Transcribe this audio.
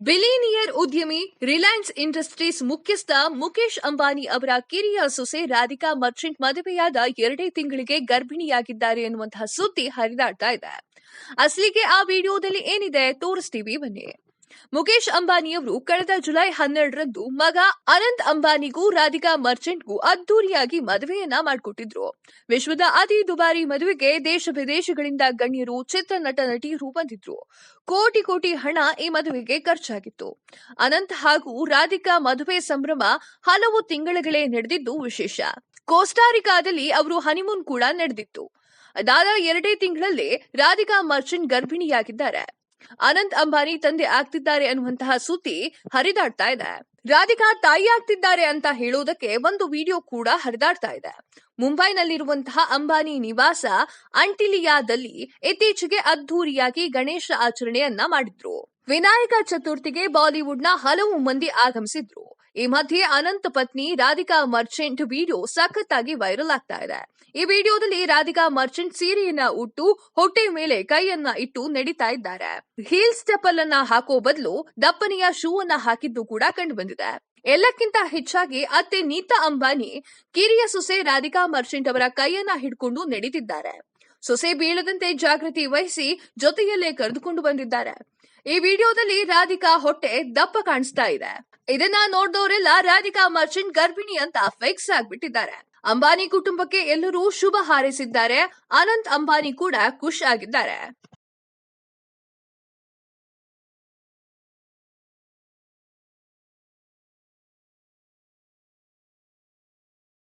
Billionaire ಉದ್ಯಮಿ Reliance industries ಮುಖ್ಯಸ್ಥ ಮುಖೇಶ್ ಅಂಬಾನಿ ಅವರ ಕಿರಿಯ ಸೊಸೆ ರಾಧಿಕಾ ಮರ್ಚೆಂಟ್ ಮದುವೆಯಾದ ಎರಡೇ ತಿಂಗಳಿಗೆ ಗರ್ಭಿಣಿಯಾಗಿದ್ದಾರೆ ಎನ್ನುವಂತಹ ಸುದ್ದಿ ಹರಿದಾಡ್ತಾ ಇದೆ. ಅಸಲಿಗೆ ಆ ವಿಡಿಯೋದಲ್ಲಿ ಏನಿದೆ? ತೋರಿಸ್ತೀವಿ ಬನ್ನಿ. ಮುಖೇಶ್ ಅಂಬಾನಿಯವರು ಕಳೆದ ಜುಲೈ ಹನ್ನೆರಡರಂದು ಮಗ ಅನಂತ್ ಅಂಬಾನಿಗೂ ರಾಧಿಕಾ ಮರ್ಚೆಂಟ್ಗೂ ಅದ್ದೂರಿಯಾಗಿ ಮದುವೆಯನ್ನ ಮಾಡಿಕೊಟ್ಟಿದ್ರು. ವಿಶ್ವದ ಅತಿ ದುಬಾರಿ ಮದುವೆಗೆ ದೇಶ ವಿದೇಶಗಳಿಂದ ಗಣ್ಯರು ಚಿತ್ರ ನಟ ನಟಿಯರು ಬಂದಿದ್ರು ಕೋಟಿ ಕೋಟಿ ಹಣ ಈ ಮದುವೆಗೆ ಖರ್ಚಾಗಿತ್ತು. ಅನಂತ್ ಹಾಗೂ ರಾಧಿಕಾ ಮದುವೆ ಸಂಭ್ರಮ ಹಲವು ತಿಂಗಳುಗಳೇ ನಡೆದಿದ್ದು ವಿಶೇಷ. ಕೋಸ್ಟಾರಿಕಾದಲ್ಲಿ ಅವರು ಹನಿಮೂನ್ ಕೂಡ ನಡೆದಿತ್ತು. ಅದಾದ ಎರಡೇ ತಿಂಗಳಲ್ಲೇ ರಾಧಿಕಾ ಮರ್ಚೆಂಟ್ ಗರ್ಭಿಣಿಯಾಗಿದ್ದಾರೆ. ಅನಂತ್ ಅಂಬಾನಿ ತಂದೆ ಆಗ್ತಿದ್ದಾರೆ ಅನ್ನುವಂತಹ ಸುದ್ದಿ ಹರಿದಾಡ್ತಾ ಇದೆ. ರಾಧಿಕಾ ತಾಯಿ ಆಗ್ತಿದ್ದಾರೆ ಅಂತ ಹೇಳೋದಕ್ಕೆ ಒಂದು ವಿಡಿಯೋ ಕೂಡ ಹರಿದಾಡ್ತಾ ಇದೆ. ಮುಂಬೈನಲ್ಲಿರುವಂತಹ ಅಂಬಾನಿ ನಿವಾಸ ಅಂಟಿಲಿಯಾದಲ್ಲಿ ಇತ್ತೀಚೆಗೆ ಅದ್ದೂರಿಯಾಗಿ ಗಣೇಶ ಆಚರಣೆಯನ್ನ ಮಾಡಿದ್ರು. ವಿನಾಯಕ ಚತುರ್ಥಿಗೆ ಬಾಲಿವುಡ್ನ ಹಲವು ಮಂದಿ ಆಗಮಿಸಿದ್ರು. ಈ ಮಧ್ಯೆ ಅನಂತ್ ಪತ್ನಿ ರಾಧಿಕಾ ಮರ್ಚೆಂಟ್ ವಿಡಿಯೋ ಸಖತ್ತಾಗಿ ವೈರಲ್ ಆಗ್ತಾ ಇದೆ. ಈ ವಿಡಿಯೋದಲ್ಲಿ ರಾಧಿಕಾ ಮರ್ಚೆಂಟ್ ಸೀರೆಯನ್ನ ಉಟ್ಟು ಹೊಟ್ಟೆ ಮೇಲೆ ಕೈಯನ್ನ ಇಟ್ಟು ನಡೀತಾ ಇದ್ದಾರೆ. ಹೀಲ್ಸ್ ಚಪ್ಪಲ್ ಅನ್ನ ಹಾಕೋ ಬದಲು ದಪ್ಪನೆಯ ಶೂ ಅನ್ನ ಹಾಕಿದ್ದು ಕೂಡ ಕಂಡು ಬಂದಿದೆ. ಎಲ್ಲಕ್ಕಿಂತ ಹೆಚ್ಚಾಗಿ ಅತ್ತೆ ನೀತಾ ಅಂಬಾನಿ ಕಿರಿಯ ಸೊಸೆ ರಾಧಿಕಾ ಮರ್ಚೆಂಟ್ ಅವರ ಕೈಯನ್ನ ಹಿಡ್ಕೊಂಡು ನಡೀತಿದ್ದಾರೆ. ಸೊಸೆ ಬೀಳದಂತೆ ಜಾಗೃತಿ ವಹಿಸಿ ಜೊತೆಯಲ್ಲೇ ಕರೆದುಕೊಂಡು ಬಂದಿದ್ದಾರೆ. ಈ ವಿಡಿಯೋದಲ್ಲಿ ರಾಧಿಕಾ ಹೊಟ್ಟೆ ದಪ್ಪ ಕಾಣಿಸ್ತಾ ಇದೆ. ಇದನ್ನ ನೋಡಿದವರೆಲ್ಲ ರಾಧಿಕಾ ಮರ್ಚೆಂಟ್ ಗರ್ಭಿಣಿ ಅಂತ ಫಿಕ್ಸ್ ಆಗ್ಬಿಟ್ಟಿದ್ದಾರೆ. ಅಂಬಾನಿ ಕುಟುಂಬಕ್ಕೆ ಎಲ್ಲರೂ ಶುಭ ಹಾರೈಸಿದ್ದಾರೆ. ಅನಂತ್ ಅಂಬಾನಿ ಕೂಡ ಖುಷ್ ಆಗಿದ್ದಾರೆ.